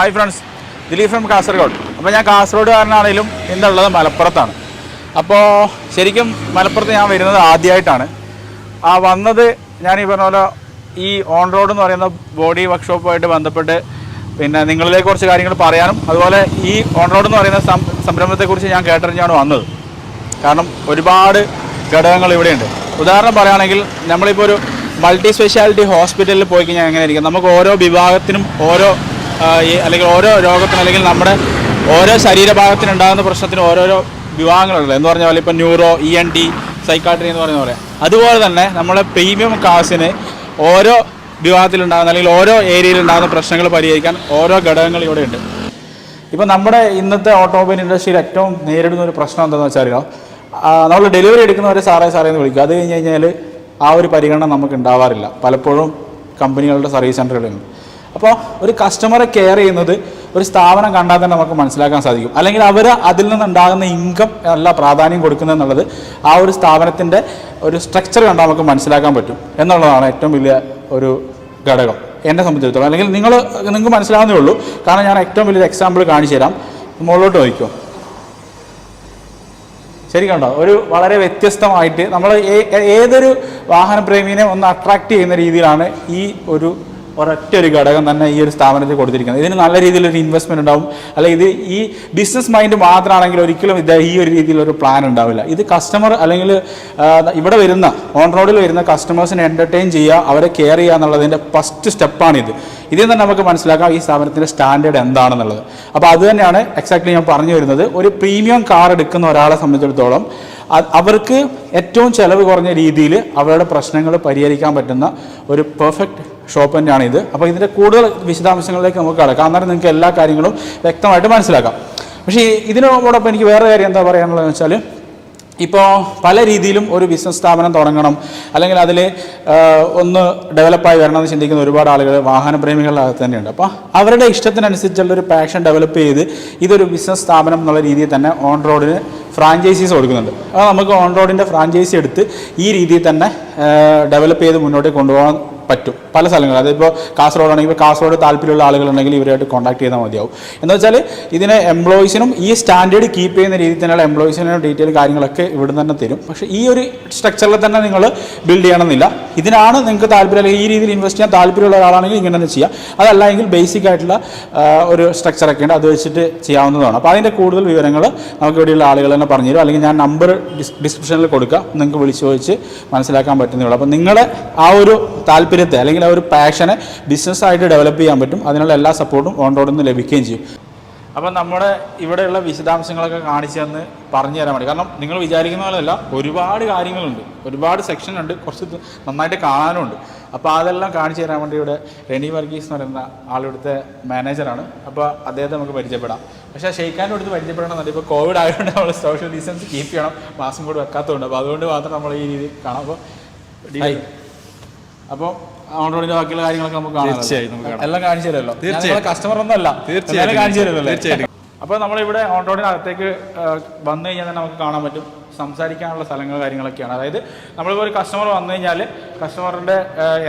Hi friends Dileep from Kasaragod. അപ്പോൾ ഞാൻ കാസർഗോഡുകാരനാണെങ്കിലും ഇന്നുള്ളത് മലപ്പുറത്താണ്. അപ്പോൾ ശരിക്കും മലപ്പുറത്ത് ഞാൻ വരുന്നത് ആദ്യമായിട്ടാണ്. ആ വന്നത് ഞാൻ ഈ പറഞ്ഞ പോലെ ഈ ഓൺ റോഡ് എന്ന് പറയുന്ന ബോഡി വർക്ക്ഷോപ്പുമായിട്ട് ബന്ധപ്പെട്ട് പിന്നെ നിങ്ങളിലേക്ക് കുറച്ച് കാര്യങ്ങൾ പറയാനും അതുപോലെ ഈ ഓൺ റോഡ് എന്ന് പറയുന്ന സംരംഭത്തെക്കുറിച്ച് ഞാൻ കേട്ടറിഞ്ഞാണ് വന്നത്. കാരണം ഒരുപാട് ഘടകങ്ങൾ ഇവിടെയുണ്ട്. ഉദാഹരണം പറയുകയാണെങ്കിൽ നമ്മളിപ്പോൾ ഒരു മൾട്ടി സ്പെഷ്യാലിറ്റി ഹോസ്പിറ്റലിൽ പോയി കഴിഞ്ഞാൽ എങ്ങനെ ഇരിക്കും? നമുക്ക് ഓരോ വിഭാഗത്തിനും ഓരോ അല്ലെങ്കിൽ ഓരോ രോഗത്തിന് അല്ലെങ്കിൽ നമ്മുടെ ഓരോ ശരീരഭാഗത്തിനുണ്ടാകുന്ന പ്രശ്നത്തിന് ഓരോരോ വിഭാഗങ്ങളുണ്ട് എന്ന് പറഞ്ഞ പോലെ ഇപ്പോൾ neuro E N D psychiatry എന്ന് പറയുന്ന പോലെ. അതുപോലെ തന്നെ നമ്മളെ പ്രീമിയം കാസിന് ഓരോ വിഭാഗത്തിലുണ്ടാകുന്ന അല്ലെങ്കിൽ ഓരോ ഏരിയയിൽ ഉണ്ടാകുന്ന പ്രശ്നങ്ങൾ പരിഹരിക്കാൻ ഓരോ ഘടകങ്ങൾ ഇവിടെ ഉണ്ട്. ഇപ്പം നമ്മുടെ ഇന്നത്തെ ഓട്ടോമൊബൈൽ ഇൻഡസ്ട്രിയിൽ ഏറ്റവും നേരിടുന്ന ഒരു പ്രശ്നം എന്താണെന്ന് വെച്ചാൽ നമ്മൾ ഡെലിവറി എടുക്കുന്നവരെ സാറേ സാറേ എന്ന് വിളിക്കും അത് കഴിഞ്ഞ് കഴിഞ്ഞാൽ ആ ഒരു പരിഗണന നമുക്ക് ഉണ്ടാവാറില്ല. പലപ്പോഴും കമ്പനികളുടെ സർവീസ് സെന്ററുകളിൽ അപ്പോൾ ഒരു കസ്റ്റമറെ കെയർ ചെയ്യുന്നത് ഒരു സ്ഥാപനം കണ്ടാൽ തന്നെ നമുക്ക് മനസ്സിലാക്കാൻ സാധിക്കും. അല്ലെങ്കിൽ അവർ അതിൽ നിന്നുണ്ടാകുന്ന ഇൻകം അല്ല പ്രാധാന്യം കൊടുക്കുന്നത് എന്നുള്ളത് ആ ഒരു സ്ഥാപനത്തിന്റെ ഒരു സ്ട്രക്ചർ കണ്ടാൽ നമുക്ക് മനസ്സിലാക്കാൻ പറ്റും. എന്നുള്ളതാണ് ഏറ്റവും വലിയ ഒരു ഘടകം. എന്നെ സംബന്ധിച്ചിടത്തോളം. അല്ലെങ്കിൽ നിങ്ങൾ നിങ്ങൾക്ക് മനസ്സിലാവുന്നേ ഉള്ളൂ. കാരണം ഞാൻ ഏറ്റവും വലിയൊരു എക്സാമ്പിൾ കാണിച്ചു തരാം. മുകളിലോട്ട് നോക്കിക്കോ. ശരി കണ്ടോ? ഒരു വളരെ വ്യത്യസ്തമായിട്ട് നമ്മൾ ഏതൊരു വാഹന പ്രേമീനെ ഒന്ന് അട്രാക്റ്റ് ചെയ്യുന്ന രീതിയിലാണ് ഈ ഒരു ഒരൊറ്റ ഒരു ഘടകം തന്നെ ഈ ഒരു സ്ഥാപനത്തിൽ കൊടുത്തിരിക്കുന്നത്. ഇതിന് നല്ല രീതിയിലൊരു ഇൻവെസ്റ്റ്മെന്റ് ഉണ്ടാവും. അല്ലെങ്കിൽ ഇത് ഈ ബിസിനസ് മൈൻഡ് മാത്രമാണെങ്കിൽ ഒരിക്കലും ഇത് ഈ ഒരു രീതിയിലൊരു പ്ലാൻ ഉണ്ടാവില്ല. ഇത് കസ്റ്റമർ അല്ലെങ്കിൽ ഇവിടെ വരുന്ന ഓൺ റോഡിൽ വരുന്ന കസ്റ്റമേഴ്സിനെ എന്റർടൈൻ ചെയ്യുക അവരെ കെയർ ചെയ്യുക എന്നുള്ളതിന്റെ ഫസ്റ്റ് സ്റ്റെപ്പാണിത് ഇതിൽ നിന്ന് നമുക്ക് മനസ്സിലാക്കാം ഈ സ്ഥാപനത്തിന്റെ സ്റ്റാൻഡേർഡ് എന്താണെന്നുള്ളത്. അപ്പോൾ അത് തന്നെയാണ് എക്സാക്ട്ലി ഞാൻ പറഞ്ഞു വരുന്നത്. ഒരു പ്രീമിയം കാർ എടുക്കുന്ന ഒരാളെ സംബന്ധിച്ചിടത്തോളം അവർക്ക് ഏറ്റവും ചിലവ് കുറഞ്ഞ രീതിയിൽ അവരുടെ പ്രശ്നങ്ങൾ പരിഹരിക്കാൻ പറ്റുന്ന ഒരു പെർഫെക്റ്റ് ഷോപ്പ് തന്നെയാണ് ഇത്. അപ്പോൾ ഇതിന്റെ കൂടുതൽ വിശദാംശങ്ങളിലേക്ക് നമുക്ക് കടക്കാം. അന്നേരം നിങ്ങൾക്ക് എല്ലാ കാര്യങ്ങളും വ്യക്തമായിട്ട് മനസ്സിലാക്കാം. പക്ഷേ ഇതിനോടൊപ്പം എനിക്ക് വേറെ കാര്യം എന്താ പറയാനുള്ളതെന്ന് വെച്ചാൽ ഇപ്പോൾ പല രീതിയിലും ഒരു ബിസിനസ് സ്ഥാപനം തുടങ്ങണം. അല്ലെങ്കിൽ അതിൽ ഒന്ന് ഡെവലപ്പായി വരണമെന്ന് ചിന്തിക്കുന്ന ഒരുപാട് ആളുകൾ വാഹനപ്രേമികളുടെ പ്രേമികളിലകത്ത് തന്നെയുണ്ട്. അപ്പോൾ അവരുടെ ഇഷ്ടത്തിനനുസരിച്ചുള്ള ഒരു പാഷൻ ഡെവലപ്പ് ചെയ്ത് ഇതൊരു ബിസിനസ് സ്ഥാപനം എന്നുള്ള രീതിയിൽ തന്നെ ഓൺ റോഡിന് ഫ്രാഞ്ചൈസീസ് കൊടുക്കുന്നുണ്ട്. അപ്പോൾ നമുക്ക് ഓൺ റോഡിന്റെ ഫ്രാഞ്ചൈസി എടുത്ത് ഈ രീതിയിൽ തന്നെ ഡെവലപ്പ് ചെയ്ത് മുന്നോട്ട് കൊണ്ടുപോകാൻ പറ്റും. പല സ്ഥലങ്ങളിൽ. അതിപ്പോൾ കാസർഗോഡ് ആണെങ്കിൽ കാസർഗോഡ് താല്പര്യമുള്ള ആളുകളുണ്ടെങ്കിൽ ഇവരുമായിട്ട് കോൺടാക്ട് ചെയ്താൽ മതിയാവും. എന്ന് വെച്ചാൽ ഇതിനെ എംപ്ലോയീസിനും ഈ സ്റ്റാൻഡേർഡ് കീപ്പ് ചെയ്യുന്ന രീതിയിൽ തന്നെയുള്ള എംപ്ലോയീസിന് ഡീറ്റെയിൽ കാര്യങ്ങളൊക്കെ ഇവിടെ തന്നെ തരും. പക്ഷേ ഈ ഒരു സ്ട്രക്ചറിൽ തന്നെ നിങ്ങൾ ബിൽഡ് ചെയ്യണമെന്നില്ല. ഇതിനാണ് നിങ്ങൾക്ക് താല്പര്യം. അല്ലെങ്കിൽ ഈ രീതിയിൽ ഇൻവെസ്റ്റ് ചെയ്യാൻ താല്പര്യമുള്ള ഒരാളാണെങ്കിൽ ഇങ്ങനെ തന്നെ ചെയ്യാം. അതല്ല എങ്കിൽ ബേസിക് ആയിട്ടുള്ള ഒരു സ്ട്രക്ചറൊക്കെ ഉണ്ട്. അത് വെച്ചിട്ട് ചെയ്യാവുന്നതാണ്. അപ്പോൾ അതിന്റെ കൂടുതൽ വിവരങ്ങൾ നമുക്ക് ഇവിടെയുള്ള ആളുകൾ തന്നെ പറഞ്ഞു തരും. അല്ലെങ്കിൽ ഞാൻ നമ്പർ ഡിസ്ക്രിപ്ഷനിൽ കൊടുക്കാം. നിങ്ങൾക്ക് വിളിച്ചു ചോദിച്ച് മനസ്സിലാക്കാൻ പറ്റുന്നേ ഉള്ളൂ. അപ്പോൾ നിങ്ങളെ ആ ഒരു താല്പര്യത്തെ അല്ലെങ്കിൽ ആ ഒരു പാഷനെ ബിസിനസ്സായിട്ട് ഡെവലപ്പ് ചെയ്യാൻ പറ്റും. അതിനുള്ള എല്ലാ സപ്പോർട്ടും ഓൺ റോഡിൽ നിന്ന് ലഭിക്കുകയും ചെയ്യും. അപ്പം നമ്മുടെ ഇവിടെയുള്ള വിശദാംശങ്ങളൊക്കെ കാണിച്ചു തന്ന് പറഞ്ഞു തരാൻ വേണ്ടി. കാരണം നിങ്ങൾ വിചാരിക്കുന്ന പോലെയല്ല ഒരുപാട് കാര്യങ്ങളുണ്ട്. ഒരുപാട് സെക്ഷൻ ഉണ്ട്. കുറച്ച് നന്നായിട്ട് കാണാനുമുണ്ട്. അപ്പോൾ അതെല്ലാം കാണിച്ചു തരാൻ വേണ്ടി ഇവിടെ റെനി വർഗീസ് എന്ന് പറയുന്ന ആളിവിടുത്തെ മാനേജറാണ് അപ്പോൾ അദ്ദേഹത്തെ നമുക്ക് പരിചയപ്പെടാം. പക്ഷേ ഷെയ്ഖാന്റെ അടുത്ത് പരിചയപ്പെടണമെന്നുണ്ട് ഇപ്പോൾ കോവിഡ് ആയതുകൊണ്ട് നമ്മൾ സോഷ്യൽ ഡിസ്റ്റൻസ് കീപ്പ് ചെയ്യണം. മാസ്കും കൂടി വെക്കാത്തതുകൊണ്ട്. അപ്പോൾ അതുകൊണ്ട് മാത്രം നമ്മൾ ഈ രീതിയിൽ കാണാം. അപ്പോൾ അപ്പോൾ ഓൺറോഡിന്റെ ബാക്കിയുള്ള കാര്യങ്ങളൊക്കെ നമുക്ക് കാണാം. എല്ലാം കാണിച്ചു തരുമല്ലോ. തീർച്ചയായും. കസ്റ്റമർ ഒന്നല്ല തീർച്ചയായും. കാണിച്ചു തരുമല്ലോ തീർച്ചയായിട്ടും. അപ്പോൾ നമ്മളിവിടെ ഓൺ റോഡിനകത്തേക്ക് വന്നു കഴിഞ്ഞാൽ തന്നെ നമുക്ക് കാണാൻ പറ്റും. സംസാരിക്കാനുള്ള സ്ഥലങ്ങൾ കാര്യങ്ങളൊക്കെയാണ്. അതായത് നമ്മളിപ്പോൾ ഒരു കസ്റ്റമർ വന്നു കഴിഞ്ഞാൽ കസ്റ്റമറിന്റെ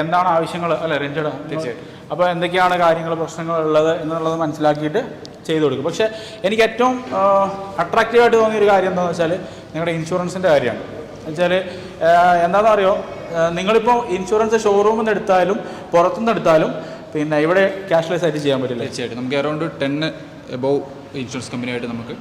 എന്താണ് ആവശ്യങ്ങൾ അല്ലെ റെഞ്ചഡ് തീർച്ചയായിട്ടും. അപ്പോൾ എന്തൊക്കെയാണ് കാര്യങ്ങൾ പ്രശ്നങ്ങൾ ഉള്ളത് എന്നുള്ളത് മനസ്സിലാക്കിയിട്ട് ചെയ്തു കൊടുക്കും. പക്ഷേ എനിക്ക് ഏറ്റവും അട്രാക്റ്റീവായിട്ട് തോന്നിയ ഒരു കാര്യം എന്താണെന്ന് വെച്ചാൽ നിങ്ങളുടെ ഇൻഷുറൻസിന്റെ കാര്യമാണ്. വെച്ചാൽ എന്താണെന്ന് അറിയോ നിങ്ങളിപ്പോൾ ഇൻഷുറൻസ് ഷോറൂമിൽ നിന്ന് എടുത്താലും പുറത്തുനിന്ന് എടുത്താലും പിന്നെ ഇവിടെ ക്യാഷ്ലെസ് ആയിട്ട് ചെയ്യാൻ പറ്റില്ല? തീർച്ചയായിട്ടും. നമുക്ക് അറൗണ്ട് ടെൻ എബോവ് ഇൻഷുറൻസ് കമ്പനിയായിട്ട് നമുക്ക്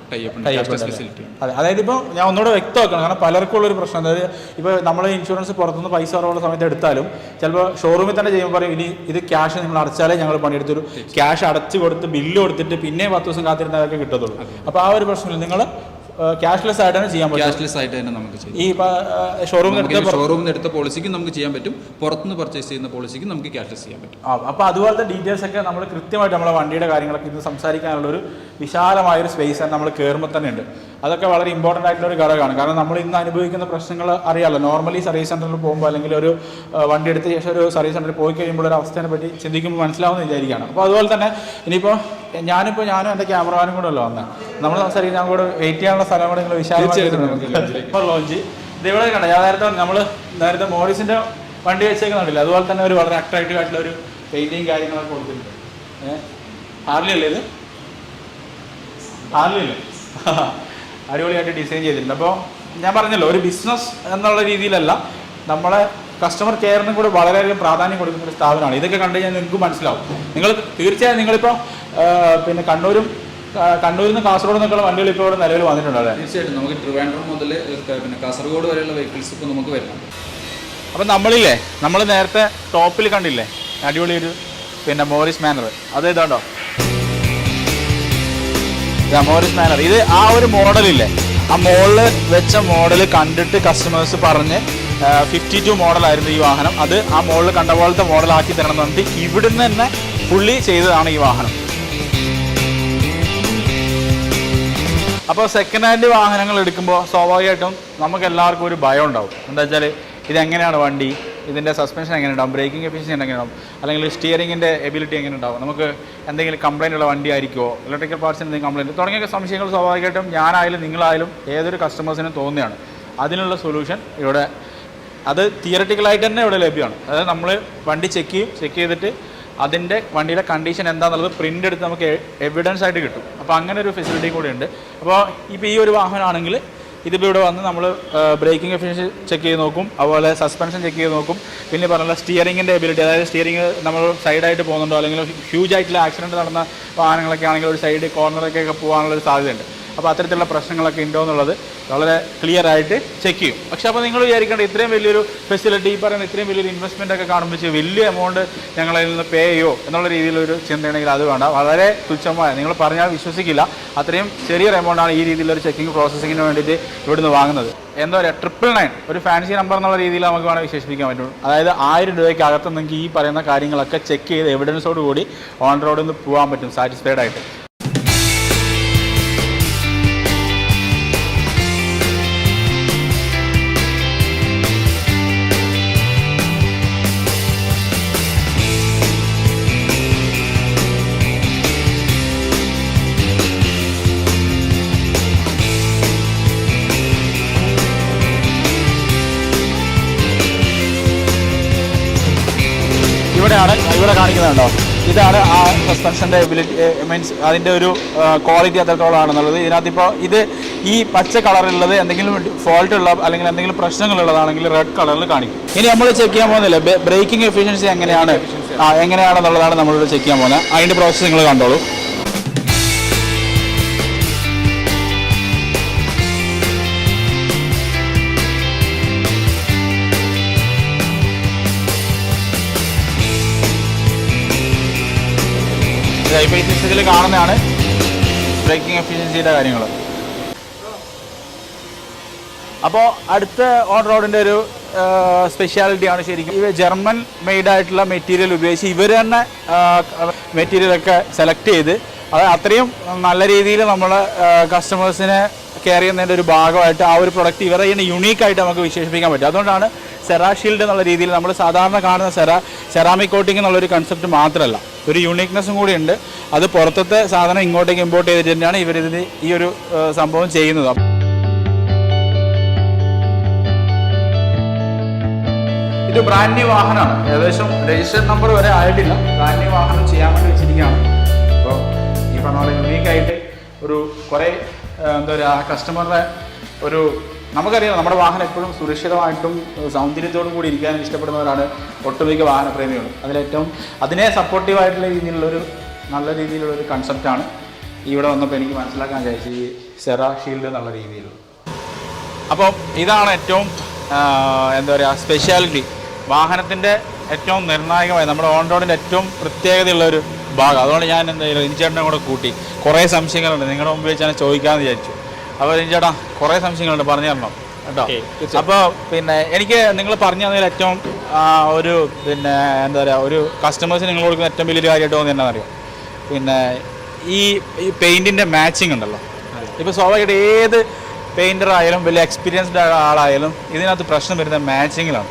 ഫെസിലിറ്റി അതെ. അതായത് ഇപ്പോൾ ഞാൻ ഒന്നുകൂടെ വ്യക്തമാക്കണം. കാരണം പലർക്കും ഉള്ളൊരു പ്രശ്നം. അതായത് ഇപ്പോൾ നമ്മൾ ഇൻഷുറൻസ് പുറത്തുനിന്ന് പൈസ കുറവുള്ള സമയത്ത് എടുത്താലും ചിലപ്പോൾ ഷോറൂമിൽ തന്നെ ചെയ്യുമ്പോൾ പറയും ഇനി ഇത് ക്യാഷ് നിങ്ങൾ അടച്ചാലേ ഞങ്ങൾ പണിയെടുത്തൊരു ക്യാഷ് അടച്ചു കൊടുത്ത് ബില്ല് കൊടുത്തിട്ട് പിന്നെ പത്ത് ദിവസം കാത്തിരുന്നതൊക്കെ കിട്ടത്തുള്ളൂ. അപ്പോൾ ആ ഒരു പ്രശ്നമില്ല. നിങ്ങൾ ക്യാഷ്ലെസ് ആയിട്ടാണ് ചെയ്യാൻ പറ്റും. ക്യാഷ്ലെസ് ആയിട്ട് തന്നെ നമുക്ക് ചെയ്യാം. ഈ ഷോറൂമിൽ എടുത്ത ഷോറൂമിൽ നിന്ന് എടുത്ത പോളിസിക്കും നമുക്ക് ചെയ്യാൻ പറ്റും. പുറത്തുനിന്ന് പർച്ചേസ് ചെയ്യുന്ന പോളിസിക്കും നമുക്ക് ക്യാഷ്ലെസ് ചെയ്യാൻ പറ്റും. ആ അപ്പോൾ അതുപോലത്തെ ഡീറ്റെയിൽസ് ഒക്കെ നമ്മൾ കൃത്യമായിട്ട് നമ്മളെ വണ്ടിയുടെ കാര്യങ്ങളൊക്കെ ഇന്ന് സംസാരിക്കാനുള്ള ഒരു വിശാലമായൊരു സ്പേസ് നമ്മൾ കയറുമ്പോൾ തന്നെ ഉണ്ട്. അതൊക്കെ വളരെ ഇമ്പോർട്ടന്റ് ആയിട്ടുള്ള ഒരു ഘടകമാണ്. കാരണം നമ്മൾ ഇന്ന് അനുഭവിക്കുന്ന പ്രശ്നങ്ങൾ അറിയാമല്ലോ നോർമലി സർവീസ് സെന്ററിൽ പോകുമ്പോൾ അല്ലെങ്കിൽ ഒരു വണ്ടി എടുത്ത ശേഷം ഒരു സർവീസ് സെന്ററിൽ പോയി കഴിയുമ്പോൾ ഒരു അവസ്ഥയെ പറ്റി ചിന്തിക്കുമ്പോൾ മനസ്സിലാവുന്ന വിചാരിക്കുകയാണ്. അപ്പോൾ അതുപോലെ തന്നെ ഇനിയിപ്പോൾ ഞാനിപ്പോൾ ഞാനും എന്റെ ക്യാമറമാനും കൂടെ അല്ല വന്നത് നമ്മൾ സംസാരിക്കുന്ന ഞാൻ കൂടെ വെയിറ്റ് ചെയ്യാനുള്ള സ്ഥലം കൂടെ നിങ്ങൾ വിശാലമായിട്ട് ഇപ്പോൾ ലോഞ്ച് ഇത് ഇവിടെ കണ്ട? ഞാൻ നേരത്തെ നമ്മൾ നേരത്തെ മോറിസിന്റെ വണ്ടി വെച്ചേക്കുന്നുണ്ടല്ലോ അതുപോലെ തന്നെ ഒരു വളരെ അട്രാക്റ്റീവ് ആയിട്ടുള്ള ഒരു പെയിന്റിങ് കാര്യങ്ങളൊക്കെ കൊടുത്തിട്ടുണ്ട്. ഏഹ് ഹാർലി അല്ലേ ഇത്? ഹാർലി അല്ലേ? അടിപൊളിയായിട്ട് ഡിസൈൻ ചെയ്തിട്ടുണ്ട്. അപ്പോൾ ഞാൻ പറഞ്ഞല്ലോ ഒരു ബിസിനസ് എന്നുള്ള രീതിയിലല്ല നമ്മളെ കസ്റ്റമർ കെയറിനും കൂടെ വളരെയധികം പ്രാധാന്യം കൊടുക്കുന്ന ഒരു സ്ഥാപനമാണ്. ഇതൊക്കെ കണ്ടു കഴിഞ്ഞാൽ നിങ്ങൾക്ക് മനസ്സിലാവും. നിങ്ങൾ തീർച്ചയായും നിങ്ങളിപ്പോൾ പിന്നെ കണ്ണൂരും കണ്ണൂരിൽ നിന്ന് കാസർഗോഡ് നിന്നൊക്കെയുള്ള വണ്ടികൾ ഇപ്പോൾ ഇവിടെ നിലവിൽ വന്നിട്ടുണ്ട് അല്ലേ? തീർച്ചയായിട്ടും. നമുക്ക് ട്രിവാൻഡ്രം മുതൽ പിന്നെ കാസർഗോഡ് വരെയുള്ള വെഹിക്കിൾസ് ഇപ്പോൾ നമുക്ക് വരുന്നുണ്ട് അപ്പം നമ്മളില്ലേ നമ്മൾ നേരത്തെ ടോപ്പിൽ കണ്ടില്ലേ? അടിപൊളി ഒരു പിന്നെ മോറിസ് മാനർ. അത് ഇതാണ്ടോ ഇതാ മോറിസ് മാനർ ഇത് ആ ഒരു മോഡലില്ലേ ആ മോളിൽ വെച്ച മോഡൽ കണ്ടിട്ട് കസ്റ്റമേഴ്സ് പറഞ്ഞ് ഫിഫ്റ്റി ടു മോഡലായിരുന്നു ഈ വാഹനം. അത് ആ മോളിൽ കണ്ട പോലത്തെ മോഡലാക്കി തരണം എന്ന് പറഞ്ഞിട്ട് ഇവിടുന്ന് തന്നെ പുള്ളി ചെയ്തതാണ് ഈ വാഹനം. അപ്പോൾ സെക്കൻഡ് ഹാൻഡ് വാഹനങ്ങൾ എടുക്കുമ്പോൾ സ്വാഭാവികമായിട്ടും നമുക്ക് എല്ലാവർക്കും ഒരു ഭയം ഉണ്ടാവും. എന്താ വെച്ചാൽ ഇതെങ്ങനെയാണ് വണ്ടി? ഇതിന്റെ സസ്പെൻഷൻ എങ്ങനെ ഉണ്ടാവും ബ്രേക്കിംഗ് എഫിഷ്യൻസി എങ്ങനെ ഉണ്ടാവും അല്ലെങ്കിൽ സ്റ്റിയറിങ്ങിന്റെ എബിലിറ്റി എങ്ങനെ ഉണ്ടാവും നമുക്ക് എന്തെങ്കിലും കംപ്ലൈന്റ് ഉള്ള വണ്ടി ആയിരിക്കുമോ ഇലക്ട്രിക്കൽ പാർട്സിന് എന്തെങ്കിലും കംപ്ലൈന്റ് തുടങ്ങിയ സംശയങ്ങൾ സ്വാഭാവികമായിട്ടും ഞാനായാലും നിങ്ങളായാലും ഏതൊരു കസ്റ്റമേഴ്സിനും തോന്നുകയാണ്. അതിനുള്ള സൊല്യൂഷൻ ഇവിടെ അത് തിയററ്റിക്കലായിട്ട് തന്നെ ഇവിടെ ലഭ്യമാണ്. അതായത് നമ്മൾ വണ്ടി ചെക്ക് ചെയ്യും ചെക്ക് ചെയ്തിട്ട് അതിന്റെ വണ്ടിയുടെ കണ്ടീഷൻ എന്താണെന്നുള്ളത് പ്രിന്റ് എടുത്ത് നമുക്ക് എവിഡൻസ് ആയിട്ട് കിട്ടും. അപ്പോൾ അങ്ങനെ ഒരു ഫെസിലിറ്റി കൂടി ഉണ്ട്. അപ്പോൾ ഇപ്പോൾ ഈ ഒരു വാഹനമാണെങ്കിൽ ഇതിപ്പോൾ ഇവിടെ വന്ന് നമ്മൾ ബ്രേക്കിംഗ് എഫിഷ്യൻസി ചെക്ക് ചെയ്ത് നോക്കും അതുപോലെ സസ്പെൻഷൻ ചെക്ക് ചെയ്ത് നോക്കും. പിന്നെ പറഞ്ഞ സ്റ്റിയറിങ്ങിന്റെ എബിലിറ്റി അതായത് സ്റ്റിയറിംഗ് നമ്മൾ സൈഡായിട്ട് പോകുന്നുണ്ടോ അല്ലെങ്കിൽ ഹ്യൂജ് ആയിട്ടുള്ള ആക്സിഡന്റ് നടന്ന വാഹനങ്ങളൊക്കെ ആണെങ്കിൽ ഒരു സൈഡ് കോർണറൊക്കെ പോകാനുള്ള ഒരു സാധ്യതയുണ്ട്. അപ്പോൾ അത്തരത്തിലുള്ള പ്രശ്നങ്ങളൊക്കെ ഉണ്ടോ എന്നുള്ളത് വളരെ ക്ലിയർ ആയിട്ട് ചെക്ക് ചെയ്യും. പക്ഷെ അപ്പോൾ നിങ്ങൾ വിചാരിക്കേണ്ട ഇത്രയും വലിയൊരു ഫെസിലിറ്റി ഈ പറയുന്ന ഇത്രയും വലിയൊരു ഇൻവെസ്റ്റ്മെന്റ് ഒക്കെ കാണുമ്പോൾ വലിയ എമൗണ്ട് ഞങ്ങളതിൽ നിന്ന് പേ ചെയ്യോ എന്നുള്ള രീതിയിലൊരു ചിന്തയാണെങ്കിൽ അത് വേണ്ട. വളരെ തുച്ഛമായ നിങ്ങൾ പറഞ്ഞാൽ വിശ്വസിക്കില്ല. അത്രയും ചെറിയൊരു എമൗണ്ടാണ് ഈ രീതിയിലൊരു ചെക്കിംഗ് പ്രോസസ്സിങ്ങിന് വേണ്ടിയിട്ട് ഇവിടുന്ന് വാങ്ങുന്നത്. എന്താ പറയുക ട്രിപ്പിൾ നയൻ ഒരു ഫാൻസി നമ്പർ എന്നുള്ള രീതിയിൽ നമുക്ക് വേണമെങ്കിൽ വിശേഷിപ്പിക്കാൻ പറ്റും. അതായത് ആയിരം രൂപയ്ക്ക് അകത്ത് നിങ്ങൾക്ക് ഈ പറയുന്ന കാര്യങ്ങളൊക്കെ ചെക്ക് ചെയ്ത് എവിഡൻസോട് കൂടി ഓൺ റോഡിൽ നിന്ന് പോകാൻ പറ്റും സാറ്റിസ്ഫൈഡ് ആയിട്ട്. ഇവിടെയാണ് ഇവിടെ കാണിക്കുന്നുണ്ടോ? ഇതാണ് ആ സസ്പെൻഷന്റെ എബിലിറ്റി മീൻസ് അതിന്റെ ഒരു ക്വാളിറ്റി എത്രത്തോളമാണെന്നുള്ളത്. ഇതിനകത്ത് ഇപ്പോൾ ഇത് ഈ പച്ച കളറുള്ളത് എന്തെങ്കിലും ഫോൾട്ട് ഉള്ള അല്ലെങ്കിൽ എന്തെങ്കിലും പ്രശ്നങ്ങളുള്ളതാണെങ്കിൽ റെഡ് കളറിൽ കാണിക്കും. ഇനി നമ്മൾ ചെക്ക് ചെയ്യാൻ പോകുന്നില്ല? ബ്രേക്കിംഗ് എഫിഷ്യൻസി എങ്ങനെയാണ്? ആ എങ്ങനെയാണെന്നുള്ളതാണ് നമ്മളിവിടെ ചെക്ക് ചെയ്യാൻ പോകുന്നത്. അതിന്റെ പ്രോസസ്സ് നിങ്ങൾ കണ്ടോളൂ. ഈ സിസ്റ്റത്തിൽ കാണുന്നതാണ് ബ്രേക്കിംഗ് എഫിഷ്യൻസിയുടെ കാര്യങ്ങൾ അപ്പോൾ അടുത്ത ഓൺ റോഡിന്റെ ഒരു സ്പെഷ്യാലിറ്റിയാണ് ശരിക്കും ഇവ ജർമ്മൻ മെയ്ഡ് ആയിട്ടുള്ള മെറ്റീരിയൽ ഉപയോഗിച്ച് ഇവർ തന്നെ മെറ്റീരിയലൊക്കെ സെലക്ട് ചെയ്ത് അത് അത്രയും നല്ല രീതിയിൽ നമ്മൾ കസ്റ്റമേഴ്സിനെ കെയർ ചെയ്യുന്നതിന്റെ ഒരു ഭാഗമായിട്ട് ആ ഒരു പ്രൊഡക്റ്റ് ഇവരെ യുണീക്കായിട്ട് നമുക്ക് വിശേഷിപ്പിക്കാൻ പറ്റും. അതുകൊണ്ടാണ് സെറാ ഷീൽഡ് എന്നുള്ള രീതിയിൽ നമ്മൾ സാധാരണ കാണുന്ന സെറ സെറാമിക് കോട്ടിംഗ് എന്നുള്ളൊരു കൺസെപ്റ്റ് മാത്രമല്ല. ഒരു യൂണീക്നെസ്സും കൂടി ഉണ്ട്. അത് പുറത്തത്തെ സാധനം ഇങ്ങോട്ടേക്ക് ഇമ്പോർട്ട് ചെയ്തിട്ട് തന്നെയാണ് ഇവരിതിന് ഈ ഒരു സംഭവം ചെയ്യുന്നത്. ഇത് ബ്രാൻഡ് ന്യൂ വാഹനമാണ്. ഏകദേശം രജിസ്റ്റർ നമ്പർ വരെ ആയിട്ടില്ല. ബ്രാൻഡ് ന്യൂ വാഹനം ചെയ്യാൻ വേണ്ടി വെച്ചിരിക്കുകയാണ്. അപ്പോൾ ഈ പറഞ്ഞ പോലെ യുണീക്കായിട്ട് ഒരു കുറേ എന്താ പറയുക കസ്റ്റമറുടെ ഒരു നമുക്കറിയാം നമ്മുടെ വാഹനം എപ്പോഴും സുരക്ഷിതമായിട്ടും സൗന്ദര്യത്തോടും കൂടി ഇരിക്കാൻ ഇഷ്ടപ്പെടുന്നവരാണ് ഒട്ടുമിക്ക വാഹനപ്രേമികൾ അതിലേറ്റവും അതിനെ സപ്പോർട്ടീവായിട്ടുള്ള രീതിയിലുള്ളൊരു നല്ല രീതിയിലുള്ളൊരു കൺസെപ്റ്റാണ് ഇവിടെ വന്നപ്പോൾ എനിക്ക് മനസ്സിലാക്കാൻ കഴിച്ചത് ഈ സെറ ഷീൽഡ് എന്നുള്ള രീതിയിൽ അപ്പോൾ ഇതാണ് ഏറ്റവും എന്താ പറയുക സ്പെഷ്യാലിറ്റി വാഹനത്തിന്റെ ഏറ്റവും നിർണായകമായ നമ്മുടെ ഓൺ റോഡിന്റെ ഏറ്റവും പ്രത്യേകതയുള്ള ഒരു ഭാഗം. അതുകൊണ്ട് ഞാൻ എന്താ ചെയ്യുക ഇഞ്ചേട്ടനെ കൂടെ കൂട്ടി. കുറേ സംശയങ്ങളുണ്ട്. നിങ്ങളുടെ മുമ്പിൽ വെച്ചാൽ ചോദിക്കാമെന്ന് വിചാരിച്ചു. അപ്പോൾ ചേട്ടാ കുറേ സംശയങ്ങളുണ്ട് പറഞ്ഞു തരണം. കേട്ടോ? അപ്പോൾ പിന്നെ എനിക്ക് നിങ്ങൾ പറഞ്ഞു തന്നതിൽ ഏറ്റവും ഒരു പിന്നെ എന്താ പറയുക ഒരു കസ്റ്റമേഴ്സിന് നിങ്ങൾ കൊടുക്കുന്ന ഏറ്റവും വലിയൊരു കാര്യമായിട്ട് തോന്നി എന്നാണെന്നറിയോ പിന്നെ ഈ പെയിന്റിന്റെ പെയിന്റിന്റെ മാച്ചിങ് ഉണ്ടല്ലോ. ഇപ്പോൾ സ്വാഭാവികമായിട്ട് ഏത് പെയിന്റർ ആയാലും വലിയ എക്സ്പീരിയൻസ്ഡ് ആളായാലും ഇതിനകത്ത് പ്രശ്നം വരുന്നത് മാച്ചിങ്ങിലാണ്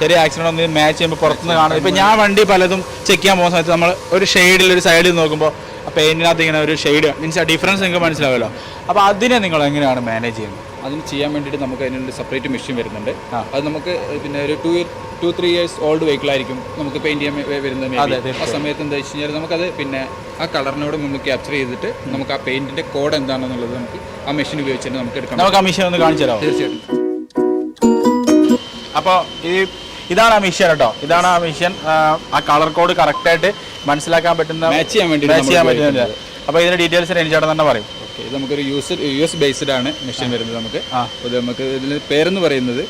ചെറിയ ആക്സിഡന്റ് ഒന്ന് മാച്ച് ചെയ്യുമ്പോൾ പുറത്തുനിന്ന് കാണുന്നത് ഇപ്പോൾ ഞാൻ വണ്ടി പലതും ചെക്ക് ചെയ്യാൻ പോകുന്ന സമയത്ത് നമ്മൾ ഒരു ഷെയ്ഡിൽ ഒരു സൈഡിൽ നോക്കുമ്പോൾ പെയിന്റിനകത്ത് ഇങ്ങനെ ഒരു ഷെയ്ഡ് മീൻസ് ആ ഡിഫറൻസ് നിങ്ങൾക്ക് മനസ്സിലാവുമല്ലോ അപ്പോൾ അതിനെ നിങ്ങൾ എങ്ങനെയാണ് മാനേജ് ചെയ്യുന്നത്? അതിന് ചെയ്യാൻ വേണ്ടിയിട്ട് നമുക്ക് അതിനൊരു സെപ്പറേറ്റ് മെഷീൻ വരുന്നുണ്ട്. അത് നമുക്ക് പിന്നെ ഒരു two two three years old വെഹിക്കിളായിരിക്കും നമുക്ക് പെയിന്റ് ചെയ്യാൻ വരുന്നത്. ആ സമയത്ത് എന്താ വെച്ച് കഴിഞ്ഞാൽ നമുക്കത് പിന്നെ ആ കളറിനോട് മുമ്പ് ക്യാപ്ചർ ചെയ്തിട്ട് നമുക്ക് ആ പെയിന്റിന്റെ കോഡ് എന്താണെന്നുള്ളത് നമുക്ക് ആ മെഷീൻ ഉപയോഗിച്ചിട്ട് നമുക്ക് എടുക്കാം നമുക്ക് ആ മെഷീൻ ഒന്ന് കാണിച്ചു തരാം തീർച്ചയായിട്ടും. അപ്പോൾ ഈ ഇതാണ് ആ മിഷ്യൻ കേട്ടോ. ഇതാണ് ആ മിഷ്യൻ ആ കളർ കോഡ് കറക്റ്റായിട്ട് മനസ്സിലാക്കാൻ പറ്റുന്ന മാച്ച് ചെയ്യാൻ വേണ്ടി മാച്ച് ചെയ്യാൻ പറ്റുന്നില്ല അപ്പോൾ ഇതിന്റെ ഡീറ്റെയിൽസ് എനിച്ചേട്ടൻ തന്നെ പറയും. ഓക്കെ ഇത് നമുക്കൊരു യൂസ് യു എസ് ബേസ്ഡ് ആണ് മെഷീൻ വരുന്നത് നമുക്ക്. ഇത് നമുക്ക് ഇതിൽ പേരെന്ന് പറയുന്നത്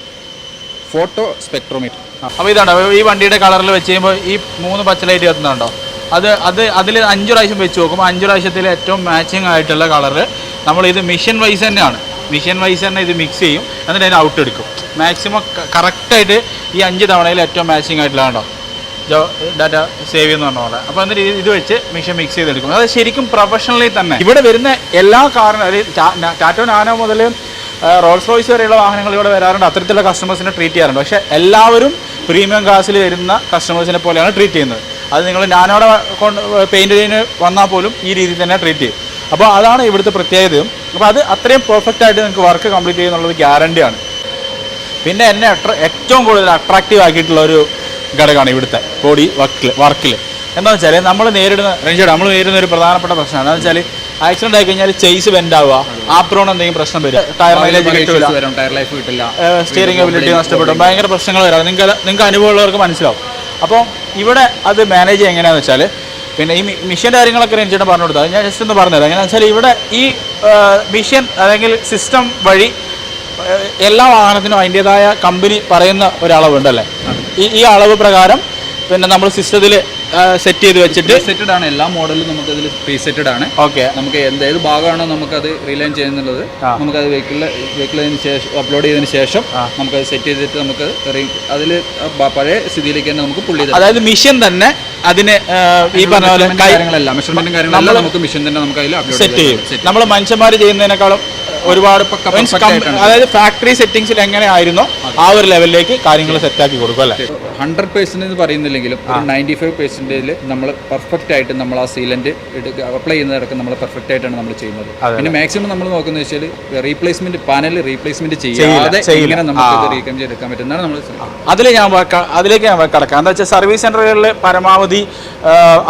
ഫോട്ടോ സ്പെക്ട്രോമീറ്റർ അപ്പോൾ ഇതാണോ? ഈ വണ്ടിയുടെ കളറിൽ വെച്ച് കഴിയുമ്പോൾ ഈ മൂന്ന് പച്ച ലൈറ്റ് കത്തുന്നുണ്ടോ അത് അത് അതിൽ അഞ്ച് പ്രാവശ്യം വെച്ച് നോക്കുമ്പോൾ അഞ്ച് പ്രാവശ്യത്തിൽ ഏറ്റവും മാച്ചിങ് ആയിട്ടുള്ള കളറ് നമ്മൾ ഇത് മിഷൻ വൈസ് തന്നെയാണ്. മിഷൻ വൈസ് തന്നെ ഇത് മിക്സ് ചെയ്യും. എന്നിട്ട് അതിന് ഔട്ട് എടുക്കും. മാക്സിമം കറക്റ്റായിട്ട് ഈ അഞ്ച് തവണയിൽ ഏറ്റവും മാച്ചിങ് ആയിട്ടുള്ള കണ്ടോ ജോ ഡാറ്റ സേവ് ചെയ്യുന്ന പറഞ്ഞ പോലെ. അപ്പോൾ എന്നിട്ട് ഇത് ഇത് വെച്ച് മിഷൻ മിക്സ് ചെയ്തെടുക്കും. അത് ശരിക്കും പ്രൊഫഷണലി തന്നെ. ഇവിടെ വരുന്ന എല്ലാ കാറിനും അതായത് ടാറ്റോ നാനോ മുതൽ റോൾസ് റോയ്സ് വരെയുള്ള വാഹനങ്ങൾ ഇവിടെ വരാറുണ്ട്. അത്തരത്തിലുള്ള കസ്റ്റമേഴ്സിനെ ട്രീറ്റ് ചെയ്യാറുണ്ട്. പക്ഷേ എല്ലാവരും പ്രീമിയം ക്ലാസ്സിൽ വരുന്ന കസ്റ്റമേഴ്സിനെ പോലെയാണ് ട്രീറ്റ് ചെയ്യുന്നത്. അത് നിങ്ങൾ നാനോടെ കൊണ്ട് പെയിന്റ് ചെയ്യുന്ന വന്നാൽ പോലും ഈ രീതിയിൽ തന്നെ ട്രീറ്റ് ചെയ്യും. അപ്പോൾ അതാണ് ഇവിടുത്തെ പ്രത്യേകതയും അപ്പോൾ അത് അത്രയും പെർഫെക്റ്റ് ആയിട്ട് നിങ്ങൾക്ക് വർക്ക് കംപ്ലീറ്റ് ചെയ്യുന്നുള്ളത് ഗ്യാരണ്ടിയാണ് പിന്നെ എന്നെ അട്ര ഏറ്റവും കൂടുതൽ അട്രാക്റ്റീവ് ആക്കിയിട്ടുള്ള ഒരു ഘടകമാണ് ഇവിടുത്തെ ബോഡി വർക്കിൽ വർക്കിൽ എന്താണെന്ന് വെച്ചാൽ നമ്മൾ നേരിടുന്ന റേഞ്ചോട് നമ്മൾ നേരിടുന്ന ഒരു പ്രധാനപ്പെട്ട പ്രശ്നമാണ് എന്താണെന്ന് വെച്ചാൽ ആക്സിഡന്റ് ആയി കഴിഞ്ഞാൽ ചെയ്സ് ബെൻഡ് ആവുക ആപ്രോൺ എന്തെങ്കിലും പ്രശ്നം വരും ടയർ മൈലേജ് കിട്ടില്ല ടയർ ലൈഫ് കിട്ടില്ല. സ്റ്റിയറിംഗ് എബിലിറ്റി നഷ്ടപ്പെടും ഭയങ്കര പ്രശ്നങ്ങൾ വരാം. നിങ്ങൾക്ക് നിങ്ങൾക്ക് അനുഭവമുള്ളവർക്ക് മനസ്സിലാവും. അപ്പോൾ ഇവിടെ അത് മാനേജ് എങ്ങനെയാണെന്ന് വെച്ചാൽ പിന്നെ ഈ മിഷ്യന്റെ കാര്യങ്ങളൊക്കെ രഞ്ജിട്ട് പറഞ്ഞു കൊടുത്തത് ഞാൻ ജസ്റ്റ് ഒന്ന് പറഞ്ഞുതരാം. എങ്ങനെ വെച്ചാൽ ഇവിടെ ഈ മിഷ്യൻ അല്ലെങ്കിൽ സിസ്റ്റം വഴി എല്ലാ വാഹനത്തിനും അതിന്റെതായ കമ്പനി പറയുന്ന ഒരളവുണ്ടല്ലേ? ഈ ഈ അളവ് പ്രകാരം പിന്നെ നമ്മൾ സിസ്റ്റത്തിൽ സെറ്റ് ചെയ്ത് വെച്ചിട്ട് സെറ്റഡ് ആണ്. എല്ലാ മോഡലും നമുക്ക് അതിൽ പ്രീസെറ്റഡ് ആണ്. ഓക്കെ നമുക്ക് എന്ത് ഭാഗമാണോ അത് റിലൈൻ ചെയ്യുന്നുള്ളത് നമുക്കത് വെഹിക്കിളിൽ വെഹിക്കിളിന് ശേഷം അപ്ലോഡ് ചെയ്തതിന് ശേഷം നമുക്ക് അത് സെറ്റ് ചെയ്തിട്ട് നമുക്ക് അതിൽ പഴയ സ്ഥിതിയിലേക്ക് തന്നെ നമുക്ക് പുള്ളി അതായത് മിഷൻ തന്നെ അതിന് ഈ പറഞ്ഞ പോലെ കാര്യങ്ങളെല്ലാം മെഷർമെന്റും കാര്യങ്ങളെല്ലാം നമുക്ക് മിഷൻ തന്നെ നമുക്ക് അതിൽ സെറ്റ് ചെയ്യും. നമ്മൾ മനുഷ്യന്മാർ ചെയ്യുന്നതിനേക്കാളും ഒരുപാട് അതായത് ഫാക്ടറി സെറ്റിംഗ്സിൽ എങ്ങനെയായിരുന്നോ ആ ഒരു ലെവലിലേക്ക് കാര്യങ്ങൾ സെറ്റാക്കി കൊടുക്കും അല്ലേ? ഹൺഡ്രഡ് പേഴ്സന്റ് എന്ന് പറയുന്നില്ലെങ്കിലും ഒരു നയന്റി ഫൈവ് പെർസെന്റേജിൽ നമ്മൾ പെർഫെക്റ്റ് ആയിട്ട് നമ്മൾ ആ സീലന്റ് എടുക്കുക അപ്ലൈ ചെയ്യുന്നതടക്കം നമ്മൾ പെർഫെക്റ്റ് ആയിട്ടാണ് നമ്മൾ ചെയ്യുന്നത്. പിന്നെ മാക്സിമം നമ്മൾ നോക്കുന്നത് വെച്ചാൽ റീപ്ലേസ്മെന്റ് പാനൽ റീപ്ലേസ്മെന്റ് ചെയ്യാതെ നമുക്ക് റീകം ചെയ്തെടുക്കാൻ പറ്റുന്നതാണ് നമ്മൾ അതിൽ ഞാൻ അതിലേക്ക് ഞാൻ കടക്കാം. എന്താ വെച്ചാൽ സർവീസ് സെന്ററുകളിൽ പരമാവധി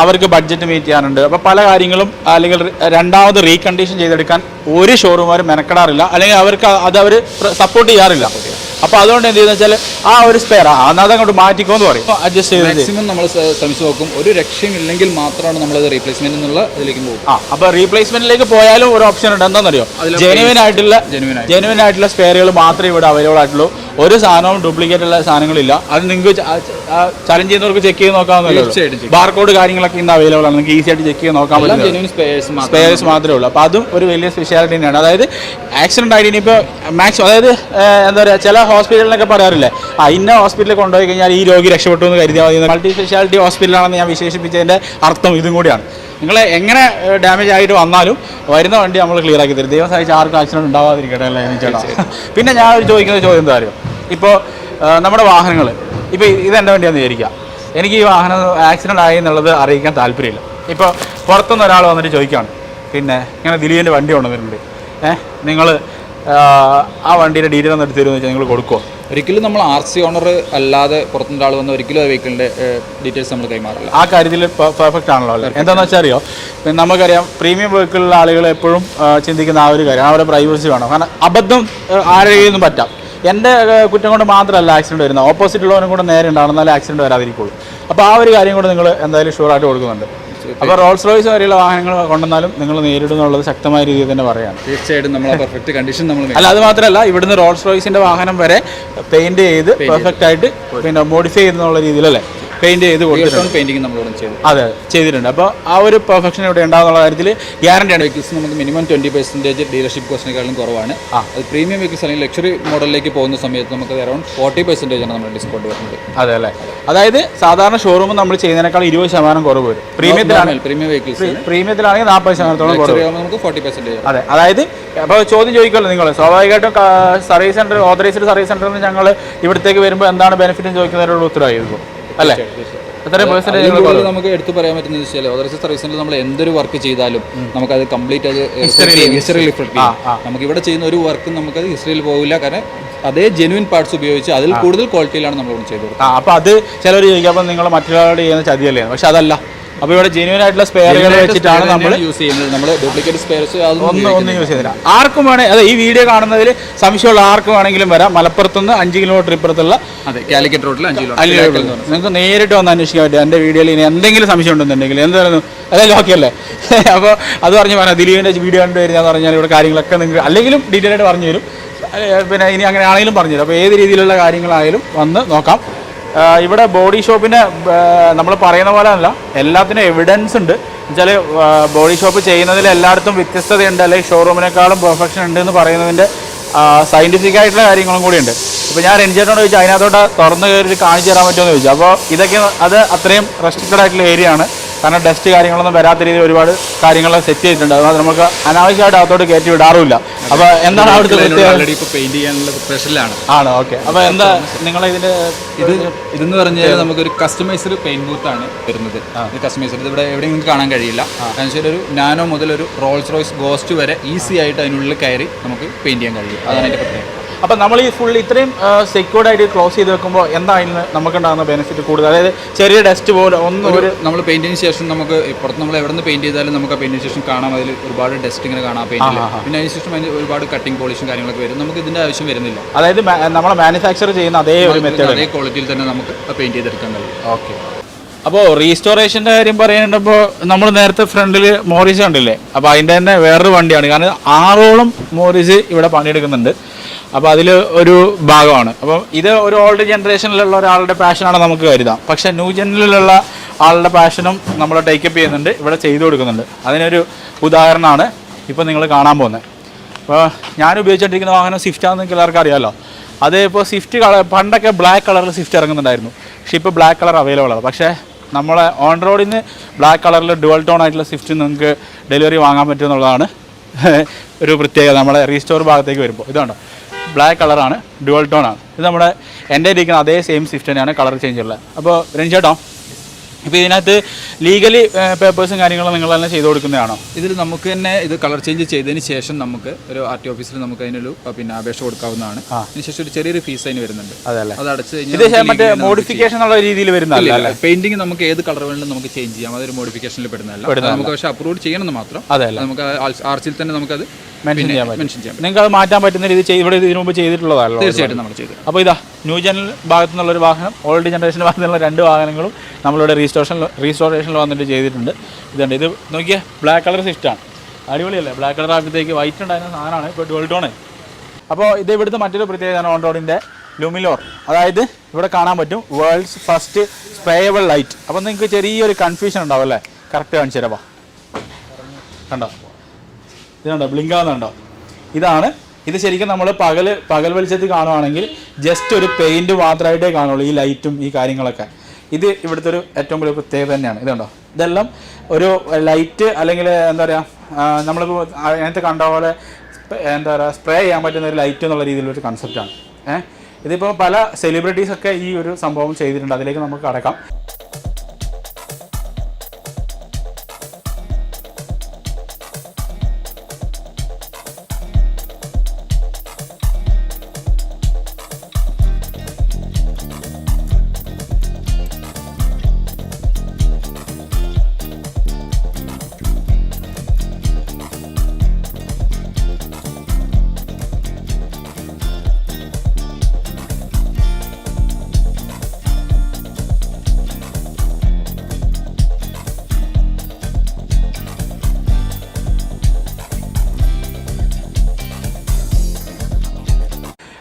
അവർക്ക് ബഡ്ജറ്റ് മീറ്റ് ചെയ്യാനുണ്ട്. അപ്പോൾ പല കാര്യങ്ങളും അല്ലെങ്കിൽ രണ്ടാമത് റീകണ്ടീഷൻ ചെയ്തെടുക്കാൻ ഒരു ഷോറൂമാരും മെനക്കെടാറില്ല. അല്ലെങ്കിൽ അവർക്ക് അത് അവർ സപ്പോർട്ട് ചെയ്യാറില്ല. അപ്പോൾ അതുകൊണ്ട് എന്ത് ചെയ്യുന്ന വെച്ചാൽ ആ ഒരു സ്പെയർ ആ എന്നാൽ അങ്ങോട്ട് മാറ്റിക്കോ എന്ന് പറയും അഡ്ജസ്റ്റ് ചെയ്ത് മാക്സിമം നമ്മൾ ശ്രമിച്ചു നോക്കും. ഒരു രക്ഷയും ഇല്ലെങ്കിൽ മാത്രമാണ് നമ്മൾ റീപ്ലേസ്മെന്റ് എന്നുള്ള ഇതിലേക്ക് പോകും ആ അപ്പോൾ റീപ്ലേസ്മെന്റിലേക്ക് പോയാലും ഒരു ഓപ്ഷൻ ഉണ്ട്. എന്താണെന്നറിയോ? ജെനുവൻ ജെനുവിൻ ആയിട്ടുള്ള ജെനുവിൻ ആയിട്ട് ജെനുവിൻ ആയിട്ടുള്ള സ്പെയറുകൾ മാത്രമേ ഇവിടെ അവൈലബിൾ ആയിട്ടുള്ളൂ. ഒരു സാധനവും ഡ്യൂപ്ലിക്കേറ്റ് ഉള്ള സാധനങ്ങളില്ല. അത് നിങ്ങൾക്ക് ചലഞ്ച് ചെയ്യുന്നവർക്ക് ചെക്ക് ചെയ്ത് നോക്കാവുന്നല്ലോ ബാർകോഡ് കാര്യങ്ങളൊക്കെ ഇന്ന് അവൈലബിൾ ആണ്. നിങ്ങൾക്ക് ഈസി ആയിട്ട് ചെക്ക് ചെയ്ത് നോക്കാൻ പറ്റും ജെനുവിൻ സ്പെയർസ് മാത്രമേ ഉള്ളൂ. അപ്പോൾ അതും ഒരു വലിയ സ്പെഷ്യാലിറ്റി തന്നെയാണ്. അതായത് ആക്സിഡന്റ് ആയിട്ട് ഇനിയിപ്പോൾ മാക്സിമം അതായത് എന്താ പറയുക ചില ഹോസ്പിറ്റലിനൊക്കെ പറയാറില്ലേ? ആ ഇന്ന ഹോസ്പിറ്റലിൽ കൊണ്ടുപോയി കഴിഞ്ഞാൽ ഈ രോഗി രക്ഷപ്പെട്ടു എന്ന് കരുതിയാൽ മതി മൾട്ടി സ്പെഷ്യാലിറ്റി ഹോസ്പിറ്റലാണെന്ന് ഞാൻ വിശേഷിപ്പിച്ചതിന്റെ അർത്ഥം ഇതും കൂടിയാണ്. നിങ്ങൾ എങ്ങനെ ഡാമേജ് ആയിട്ട് വന്നാലും വരുന്ന വണ്ടി നമ്മൾ ക്ലിയർ ആക്കി തരും. ദൈവം സഹിച്ച് ആർക്കും ആക്സിഡന്റ് ഉണ്ടാവാതിരിക്കട്ടെ അല്ലേ ചേട്ടാ പിന്നെ ഞാൻ ഒരു ചോദിക്കുന്ന ചോദ്യം എന്താ ഇപ്പോൾ നമ്മുടെ വാഹനങ്ങൾ ഇപ്പോൾ ഇതെന്റെ വണ്ടിയാണെന്ന് വിചാരിക്കുക? എനിക്ക് ഈ വാഹനം ആക്സിഡന്റ് ആയി എന്നുള്ളത് അറിയിക്കാൻ താല്പര്യമില്ല. ഇപ്പോൾ പുറത്തുനിന്ന് ഒരാൾ വന്നിട്ട് ചോദിക്കുകയാണ്. പിന്നെ ഇങ്ങനെ ദിലീപിന്റെ വണ്ടി കൊണ്ടുവന്നിട്ടുണ്ട്. ഏഹ് നിങ്ങൾ ആ വണ്ടിയുടെ ഡീറ്റെയിൽ ഒന്ന് എടുത്തു തരുമെന്ന് വെച്ചാൽ നിങ്ങൾ കൊടുക്കുമോ ഒരിക്കലും നമ്മൾ ആർ സി ഓണർ അല്ലാതെ പുറത്തുനിന്ന് ആൾ വന്ന് ഒരിക്കലും ആ വെഹിക്കിളിന്റെ ഡീറ്റെയിൽസ് നമ്മൾ കൈമാറില്ല. ആ കാര്യത്തിൽ പെർഫെക്റ്റ് ആണല്ലോ അല്ലേ? എന്താണെന്ന് വെച്ചാൽ അറിയോ? നമുക്കറിയാം പ്രീമിയം വെഹിക്കിളിലെ ആളുകൾ എപ്പോഴും ചിന്തിക്കുന്ന ആ ഒരു കാര്യം. അവരുടെ പ്രൈവസി വേണം. കാരണം അബദ്ധം ആരെയൊന്നും ആരെയും പറ്റാം. എന്റെ കുറ്റം കൊണ്ട് മാത്രമല്ല ആക്സിഡന്റ് വരുന്നത്. ഓപ്പോസിറ്റ് ഉള്ളവനും കൂടെ നേരെ ഉണ്ടാവണം എന്നാലേ ആക്സിഡന്റ് വരാതിരിക്കുള്ളൂ. അപ്പോൾ ആ ഒരു കാര്യം കൂടെ നിങ്ങൾ എന്തായാലും ഷുവറായിട്ട് കൊടുക്കുന്നുണ്ട്. അപ്പോൾ റോൾസ് റോയ്സ് വരെയുള്ള വാഹനങ്ങൾ കൊണ്ടുവന്നാലും നിങ്ങൾ നേരിടുന്നുള്ളത് ശക്തമായ രീതിയിൽ തന്നെ പറയാം. തീർച്ചയായിട്ടും നമ്മൾ പെർഫെക്റ്റ് കണ്ടീഷൻ നമ്മൾ അല്ല അത് മാത്രമല്ല ഇവിടുന്ന് റോൾസ് റോയ്സിന്റെ വാഹനം വരെ പെയിന്റ് ചെയ്ത് പെർഫെക്റ്റ് ആയിട്ട് പിന്നെ മോഡിഫൈ ചെയ്തെന്നുള്ള രീതിയിലല്ലേ? പെയിന്റ് ചെയ്ത് കൊടുത്തിട്ടുണ്ട്. പെയിന്റിങ് നമ്മളോട് ചെയ്തു അതെ ചെയ്തിട്ടുണ്ട്. അപ്പോൾ ആ ഒരു പെർഫെക്ഷൻ ഇവിടെ ഉണ്ടാകുന്ന കാര്യത്തിൽ ഗ്യാരണ്ടി ആണ്. വെഹിക്കിൾസ് നമുക്ക് മിനിമം ട്വന്റി പെർസെന്റേജ് ഡീലർഷിപ്പ് കോസ്റ്റിനെക്കാളും കുറവാണ്. അത് പ്രീമിയം വെഹിക്കിൾസ് അല്ലെങ്കിൽ ലക്ഷറി മോഡലിലേക്ക് പോകുന്ന സമയത്ത് നമുക്ക് അറൌണ്ട് ഫോർട്ടി പെർസെന്റേജ് ആണ് നമ്മൾ ഡിസ്കൗണ്ട് വരുന്നത്. അതെ അല്ലേ? അതായത് സാധാരണ ഷോറൂം നമ്മൾ ചെയ്യുന്നതിനേക്കാൾ ഇരുപത് ശതമാനം കുറവ് വരും. പ്രീമിയത്തിലാണ് പ്രീമിയം വെഹിക്കിൾസ് പ്രീമിയത്തിലാണെങ്കിൽ നാൽപ്പത് ശതമാനത്തോളം കുറവ് നമുക്ക് ഫോർട്ടി പെർസെന്റേജ് അതെ അതായത് അപ്പോൾ ചോദ്യം ചോദിക്കുമല്ലോ നിങ്ങൾ സ്വാഭാവികമായിട്ടും സർവീസ് സെന്റർ ഓതറൈസ്ഡ് സർവീസ് സെന്ററിൽ നിന്ന് ഞങ്ങൾ ഇവിടത്തേക്ക് വരുമ്പോൾ എന്താണ് ബെനിഫിറ്റ് ചോദിക്കുന്നതിനുള്ള ഉത്തരവായിരിക്കും അല്ലേ? നമുക്ക് എടുത്തു പറയാൻ പറ്റുന്നത് വെച്ചാൽ ഓതറൈസ് സർവീസിൽ നമ്മൾ എന്തൊരു വർക്ക് ചെയ്താലും നമുക്കത് കംപ്ലീറ്റ് അത് ഹിസ്റ്ററി റിഫ്ലക്ട് നമുക്ക് ഇവിടെ ചെയ്യുന്ന ഒരു വർക്കും നമുക്കത് ഹിസ്റ്ററിയിൽ പോകില്ല കാരണം അതേ ജെനുവിൻ പാർട്സ് ഉപയോഗിച്ച് അതിൽ കൂടുതൽ ക്വാളിറ്റിയിലാണ് നമ്മൾ ചെയ്തത് ചെയ്തു അപ്പോൾ അത് ചിലർ ചോദിക്കും അപ്പോൾ നിങ്ങൾ മറ്റൊരാളോട് ചെയ്യുന്ന ചതിയല്ലേ? പക്ഷെ അതല്ല. അപ്പോൾ ഇവിടെ ജെന്യൂൻ ആയിട്ടുള്ള സ്പെയറുകൾ വെച്ചിട്ടാണ് നമ്മൾ യൂസ് ചെയ്യുന്നത്. നമ്മൾ ഡ്യൂപ്ലിക്കേറ്റ് സ്പെയർസ് ഒന്നും ഒന്നും യൂസ് ചെയ്തില്ല ആർക്കും വേണേ അതെ ഈ വീഡിയോ കാണുന്നതിൽ സംശയമുള്ള ആർക്കും വേണമെങ്കിലും വരാം. മലപ്പുറത്തുനിന്ന് അഞ്ച് കിലോമീറ്റർ ഇപ്പുറത്തുള്ള അതെ കാലിക്കറ്റ് റോഡിൽ അഞ്ച് കിലോമീറ്റർ നിങ്ങൾക്ക് നേരിട്ട് വന്ന് അന്വേഷിക്കാൻ പറ്റും. എന്റെ വീഡിയോയിൽ ഇനി എന്തെങ്കിലും സംശയം ഉണ്ടെന്നുണ്ടെങ്കിൽ. എന്തായിരുന്നു? അതായത് ഓക്കെ അല്ലേ? അപ്പോൾ അത് പറഞ്ഞു പറഞ്ഞാൽ ദിലീപിന്റെ വീഡിയോ കണ്ടു വരുന്നതെന്ന് പറഞ്ഞാൽ ഇവിടെ കാര്യങ്ങളൊക്കെ നിങ്ങൾക്ക് അല്ലെങ്കിലും ഡീറ്റെയിൽ ആയിട്ട് പറഞ്ഞു തരും. പിന്നെ ഇനി അങ്ങനെ ആണെങ്കിലും പറഞ്ഞു തരും. അപ്പോൾ ഏത് രീതിയിലുള്ള കാര്യങ്ങളായാലും വന്ന് നോക്കാം. ഇവിടെ ബോഡി ഷോപ്പിന് നമ്മൾ പറയുന്ന പോലെ അല്ല എല്ലാത്തിനും എവിഡൻസ് ഉണ്ട്. എന്നുവെച്ചാൽ ബോഡി ഷോപ്പ് ചെയ്യുന്നതിൽ എല്ലായിടത്തും വ്യത്യസ്തതയുണ്ട്. അല്ലെങ്കിൽ ഷോറൂമിനേക്കാളും പെർഫെക്ഷൻ ഉണ്ട് എന്ന് പറയുന്നതിന്റെ സയന്റിഫിക് ആയിട്ടുള്ള കാര്യങ്ങളും കൂടി ഉണ്ട് ഇപ്പോൾ ഞാൻ രഞ്ജേട്ടനോട് ചോദിച്ചു അതിനകത്തോട്ട് തുറന്ന് കയറി കാണിച്ചു തരാൻ പറ്റുമെന്ന് ചോദിച്ചു. അപ്പോൾ ഇതൊക്കെ അത് അത്രയും റെസ്ട്രിക്റ്റഡ് ആയിട്ടുള്ള ഏരിയ ആണ്. കാരണം ഡസ്റ്റ് കാര്യങ്ങളൊന്നും വരാത്ത രീതിയിൽ ഒരുപാട് കാര്യങ്ങൾ സെറ്റ് ചെയ്തിട്ടുണ്ട്. അതുകൊണ്ട് നമുക്ക് അനാവശ്യമായിട്ട് അകത്തോട്ട് കയറ്റി വിടാറുമില്ല. അപ്പോൾ എന്താണ് അവിടുത്തെ ഓൾറെഡി ഇപ്പോൾ ചെയ്യാനുള്ള പ്രിപ്പറേഷനിലാണ് ആണ് ഓക്കെ അപ്പോൾ എന്താ നിങ്ങൾ ഇതിന്റെ ഇത് ഇതെന്ന് പറഞ്ഞാൽ നമുക്കൊരു കസ്റ്റമൈസ്ഡ് പെയിന്റ് ബൂത്ത് ആണ് വരുന്നത്. ഇത് കസ്റ്റമൈസ്ഡ് ഇത് ഇവിടെ എവിടെയും നിങ്ങൾക്ക് കാണാൻ കഴിയില്ല. വെച്ചാൽ ഒരു നാനോ മുതൽ ഒരു റോൾസ് റോയ്സ് ഗോസ്റ്റ് വരെ ഈസി ആയിട്ട് അതിനുള്ളിൽ കയറി നമുക്ക് പെയിന്റ് ചെയ്യാൻ കഴിയും. അതാണ് അതിന്റെ പ്രത്യേകത. അപ്പോൾ നമ്മൾ ഈ ഫുൾ ഇത്രയും സെക്യൂർഡ് ആയിട്ട് ക്ലോസ് ചെയ്ത് വെക്കുമ്പോൾ എന്താണ് നമുക്കുണ്ടാകുന്ന ബെനിഫിറ്റ് കൂടുതൽ? അതായത് ചെറിയ ഡസ്റ്റ് പോലെ ഒന്നും ഒരു നമ്മൾ പെയിന്റിന് ശേഷം നമുക്ക് ഇപ്പുറത്ത് നമ്മൾ എവിടെ നിന്ന് പെയിന്റ് ചെയ്താലും നമുക്ക് ആ പെയിന്റിന് ശേഷം കാണാം. അതിൽ ഒരുപാട് ഡസ്റ്റ് ഇങ്ങനെ കാണാം പെയിന്റിൽ പിന്നെ അതിന് ശേഷം അതിന് ഒരുപാട് കട്ടിംഗ് പോളിഷും കാര്യങ്ങളൊക്കെ വരും. നമുക്ക് ഇതിന്റെ ആവശ്യം വരുന്നില്ല. അതായത് നമ്മൾ മാനുഫാക്ചർ ചെയ്യുന്ന അതേ ഒരു മെത്തേഡ് അതേ ക്വാളിറ്റിയിൽ തന്നെ നമുക്ക് പെയിന്റ് ചെയ്തെടുക്കാൻ കഴിയും. ഓക്കെ അപ്പോൾ റീസ്റ്റോറേഷന്റെ കാര്യം പറയുന്നുണ്ടപ്പോൾ നമ്മൾ നേരത്തെ ഫ്രണ്ടിൽ മോറിസ് കണ്ടില്ലേ? അപ്പോൾ അതിന്റെ തന്നെ വേറൊരു വണ്ടിയാണ്. കാരണം ആറോളം മോറിസ് ഇവിടെ പണിയെടുക്കുന്നുണ്ട്. അപ്പോൾ അതിൽ ഒരു ഭാഗമാണ്. അപ്പോൾ ഇത് ഒരു ഓൾഡ് ജനറേഷനിലുള്ള ഒരാളുടെ പാഷനാണ് നമുക്ക് കരുതാം. പക്ഷേ ന്യൂ ജനറലിലുള്ള ആളുടെ പാഷനും നമ്മൾ ടേക്കപ്പ് ചെയ്യുന്നുണ്ട് ഇവിടെ ചെയ്തു കൊടുക്കുന്നുണ്ട്. അതിനൊരു ഉദാഹരണമാണ് ഇപ്പോൾ നിങ്ങൾ കാണാൻ പോകുന്നത്. അപ്പോൾ ഞാൻ ഉപയോഗിച്ചുകൊണ്ടിരിക്കുന്ന വാഹനം സ്വിഫ്റ്റാണെന്ന് എല്ലാവർക്കും അറിയാമല്ലോ അത് ഇപ്പോൾ സ്വിഫ്റ്റ് കളർ പണ്ടൊക്കെ ബ്ലാക്ക് കളറിൽ സ്വിഫ്റ്റ് ഇറങ്ങുന്നുണ്ടായിരുന്നു. പക്ഷേ ഇപ്പോൾ ബ്ലാക്ക് കളർ അവൈലബിൾ ആണ്. പക്ഷേ നമ്മളെ ഓൺ റോഡിൽ നിന്ന് ബ്ലാക്ക് കളറിൽ ഡുവൽ ടോൺ ആയിട്ടുള്ള സ്വിഫ്റ്റ് നിങ്ങൾക്ക് ഡെലിവറി വാങ്ങാൻ പറ്റുമെന്നുള്ളതാണ് ഒരു പ്രത്യേകത. നമ്മുടെ റീസ്റ്റോർ ഭാഗത്തേക്ക് വരുമ്പോൾ ഇതുണ്ടോ? ബ്ലാക്ക് കളറാണ് ഡുവൽ ടോൺ ആണ്. ഇത് നമ്മുടെ എന്റെ ഇരിക്കുന്ന അതേ സെയിം സ്വിഫ്റ്റ് തന്നെയാണ് കളർ ചേഞ്ച് ഉള്ളത്. അപ്പോൾ രഞ്ജേട്ടോ ഇപ്പോൾ ഇതിനകത്ത് ലീഗലി പേപ്പേഴ്സും കാര്യങ്ങളും നിങ്ങൾ തന്നെ ചെയ്തു കൊടുക്കുന്നതാണോ? ഇതിൽ നമുക്ക് തന്നെ ഇത് കളർ ചേഞ്ച് ചെയ്തതിന് ശേഷം നമുക്ക് ഒരു ആർ ടി ഓഫീസിൽ നമുക്ക് അതിനൊരു പിന്നെ അപേക്ഷ കൊടുക്കാവുന്നതാണ്. അതിനുശേഷം ഒരു ചെറിയൊരു ഫീസ് അതിന് വരുന്നുണ്ട്. അതല്ലേ അത് അടച്ച് കഴിഞ്ഞാൽ മറ്റേ മോഡിഫിക്കേഷൻ എന്നുള്ള രീതിയിൽ വരുന്നതല്ല പെയിന്റിംഗ് നമുക്ക് ഏത് കളർ വേണമെങ്കിലും നമുക്ക് ചേഞ്ച് ചെയ്യാം. അതൊരു മോഡിഫിക്കേഷനിൽ പെടുന്നതല്ല. നമുക്ക് പക്ഷേ അപ്രൂവ് ചെയ്യണമെന്ന് മാത്രം. നമുക്ക് ആർച്ചിൽ തന്നെ നമുക്കത് മെൻഷൻ ചെയ്യാൻ പറ്റും. മെൻഷൻ ചെയ്യാം നിങ്ങൾക്ക് അത് മാറ്റാൻ പറ്റുന്ന രീതി ഇവിടെ ഇതിനു മുമ്പ് ചെയ്തിട്ടുള്ളതാണല്ലോ തീർച്ചയായിട്ടും നമ്മൾ ചെയ്തു. അപ്പോൾ ഇതാ ന്യൂ ജനൽ ഭാഗത്തു നിന്നുള്ള ഒരു വാഹനം ഓൾഡ് ജനറേഷൻ ഭാഗത്തു നിന്നുള്ള രണ്ട് വാഹനങ്ങളും നമ്മളിവിടെ റീസ്റ്റോറേഷൻ റീസ്റ്റോറേഷനിൽ വന്നിട്ട് ചെയ്തിട്ടുണ്ട്. ഇതുണ്ട്. ഇത് നോക്കിയേ ബ്ലാക്ക് കളർ സ്വിഫ്റ്റാണ് അടിപൊളിയല്ലേ? ബ്ലാക്ക് കളർ ആകുമ്പോഴത്തേക്ക് വൈറ്റ് ഉണ്ടായിരുന്ന സാധനമാണ്. ഇപ്പോൾ ഡുവൽ ടോണ് അപ്പോൾ ഇത് ഇവിടുത്തെ മറ്റൊരു പ്രത്യേകതയാണ് ഓൺ റോഡിന്റെ ലുമിലോർ അതായത് ഇവിടെ കാണാൻ പറ്റും വേൾഡ്സ് ഫസ്റ്റ് സ്പ്രേയബിൾ ലൈറ്റ് അപ്പോൾ നിങ്ങൾക്ക് ചെറിയൊരു കൺഫ്യൂഷൻ ഉണ്ടാവും അല്ലേ? കറക്റ്റ് കാണിച്ചു തരാം കണ്ടോ? ഇത് ബ്ലിങ്കാവുന്നുണ്ടോ ഇതാണ്. ഇത് ശരിക്കും നമ്മൾ പകൽ പകൽ വെളിച്ചത്തിൽ കാണുവാണെങ്കിൽ ജസ്റ്റ് ഒരു പെയിന്റ് മാത്രമായിട്ടേ കാണുള്ളൂ ഈ ലൈറ്റും ഈ കാര്യങ്ങളൊക്കെ. ഇത് ഇവിടുത്തെ ഒരു ഏറ്റവും വലിയ പ്രത്യേകത തന്നെയാണ്. ഇതുണ്ടോ ഇതെല്ലാം ഒരു ലൈറ്റ് അല്ലെങ്കിൽ എന്താ പറയുക നമ്മളിപ്പോൾ അതിനകത്ത് കണ്ട പോലെ എന്താ പറയുക സ്പ്രേ ചെയ്യാൻ പറ്റുന്ന ഒരു ലൈറ്റ് എന്നുള്ള രീതിയിലൊരു കൺസെപ്റ്റാണ് ഏഹ് ഇതിപ്പോൾ പല സെലിബ്രിറ്റീസൊക്കെ ഈ ഒരു സംഭവം ചെയ്തിട്ടുണ്ട്. അതിലേക്ക് നമുക്ക് കടക്കാം.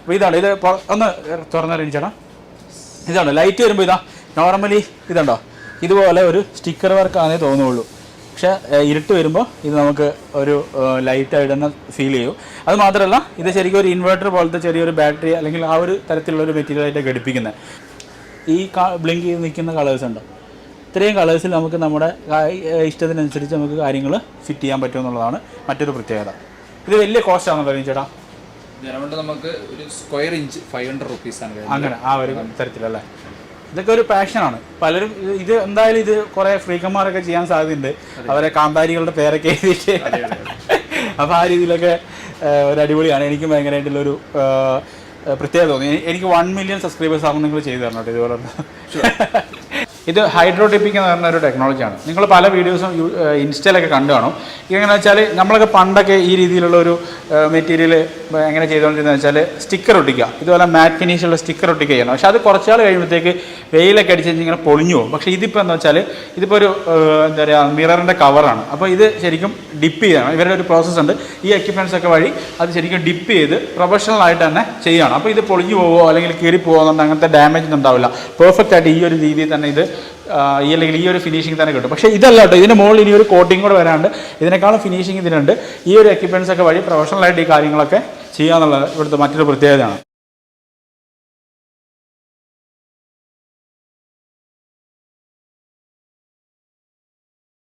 അപ്പോൾ ഇതാണ് ഇത് ഒന്ന് ഒന്ന് തുറന്നറിയിച്ചേടാ ഇതാണ് ലൈറ്റ് വരുമ്പോൾ ഇതാ നോർമലി ഇതുണ്ടോ? ഇതുപോലെ ഒരു സ്റ്റിക്കർ വർക്കാണെന്നേ തോന്നുള്ളൂ. പക്ഷേ ഇരുട്ട് വരുമ്പോൾ ഇത് നമുക്ക് ഒരു ലൈറ്റായിട്ട് തന്നെ ഫീൽ ചെയ്യും. അത് മാത്രമല്ല ഇത് ശരിക്കും ഒരു ഇൻവെർട്ടർ പോലത്തെ ചെറിയൊരു ബാറ്ററി അല്ലെങ്കിൽ ആ ഒരു തരത്തിലുള്ള ഒരു മെറ്റീരിയലായിട്ട് ഘടിപ്പിക്കുന്നത് ഈ ബ്ലിങ്ക് ചെയ്ത് നിൽക്കുന്ന കളേഴ്സ് ഉണ്ടോ? ഇത്രയും കളേഴ്സിൽ നമുക്ക് നമ്മുടെ ഇഷ്ടത്തിനനുസരിച്ച് നമുക്ക് കാര്യങ്ങൾ ഫിറ്റ് ചെയ്യാൻ പറ്റുമെന്നുള്ളതാണ് മറ്റൊരു പ്രത്യേകത. ഇത് വലിയ കോസ്റ്റാണെന്ന് പറയും ചേട്ടാ. നമുക്ക് ഒരു square inch five hundred rupees ആണ് അങ്ങനെ ആ ഒരു തരത്തിലല്ലേ? ഇതൊക്കെ ഒരു പാഷനാണ് പലരും ഇത് എന്തായാലും ഇത് കുറെ ഫ്രീക്കന്മാരൊക്കെ ചെയ്യാൻ സാധ്യതയുണ്ട്. അവരെ കാന്താരികളുടെ പേരൊക്കെ എഴുതിയിട്ട് അപ്പോൾ ആ രീതിയിലൊക്കെ ഒരു അടിപൊളിയാണ്. എനിക്കും ഭയങ്കരമായിട്ടുള്ളൊരു പ്രത്യേകത തോന്നി. എനിക്ക് വൺ മില്യൺ സബ്സ്ക്രൈബേഴ്സ് ആകുമ്പോൾ നിങ്ങൾ ചെയ്തു തരണം കേട്ടോ ഇതുപോലെ ഇത് ഹൈഡ്രോ ടിപ്പിംഗ് എന്ന് പറയുന്ന ഒരു ടെക്നോളജിയാണ് നിങ്ങൾ പല വീഡിയോസും ഇൻസ്റ്റയിലൊക്കെ കണ്ടു കാണും. ഇതെങ്ങനെ വെച്ചാൽ നമ്മളൊക്കെ പണ്ടൊക്കെ ഈ രീതിയിലുള്ള ഒരു മെറ്റീരിയൽ എങ്ങനെ ചെയ്തുകൊണ്ടിരുന്നത് വെച്ചാൽ സ്റ്റിക്കർ ഒട്ടിക്കുക. ഇതുപോലെ മാറ്റ് ഫിനിഷുള്ള സ്റ്റിക്കർ ഒട്ടിക്കുക ചെയ്യണം. പക്ഷേ അത് കുറച്ചാൾ കഴിയുമ്പോഴത്തേക്ക് വെയിലൊക്കെ അടിച്ച് ഇങ്ങനെ പൊളിഞ്ഞു പോകും. പക്ഷേ ഇതിപ്പോൾ എന്ന് വെച്ചാൽ ഇതിപ്പോൾ ഒരു എന്താ പറയുക മിററിന്റെ കവറാണ് അപ്പോൾ ഇത് ശരിക്കും ഡിപ്പ് ചെയ്യണം. ഇവരുടെ ഒരു പ്രോസസ്സ് ഉണ്ട്. ഈ എക്യുപ്മെന്റ്സ് ഒക്കെ വഴി അത് ശരിക്കും ഡിപ്പ് ചെയ്ത് പ്രൊഫഷണൽ ആയിട്ട് തന്നെ ചെയ്യണം. അപ്പോൾ ഇത് പൊളിഞ്ഞു പോവോ അല്ലെങ്കിൽ കീറി പോകുന്നുണ്ട് അങ്ങനത്തെ ഡാമേജ് ഒന്നും ഉണ്ടാവില്ല. പെർഫെക്റ്റ് ആയിട്ട് ഈ ഒരു രീതിയിൽ തന്നെ ഇത് ഈ അല്ലെങ്കിൽ ഈ ഒരു ഫിനിഷിംഗ് തന്നെ കിട്ടും. പക്ഷേ ഇതല്ല കേട്ടോ ഇതിന് മുകളിൽ ഇനി ഒരു കോട്ടിംഗ് കൂടെ വരാണ്ട് ഇതിനേക്കാളും ഫിനിഷിംഗ് ഇതിനുണ്ട്. ഈ ഒരു എക്യുപ്മെന്റ്സ് ഒക്കെ വഴി പ്രൊഫഷണലായിട്ട് ഈ കാര്യങ്ങളൊക്കെ ചെയ്യാന്നുള്ളത് ഇവിടുത്തെ മറ്റൊരു പ്രത്യേകതയാണ്.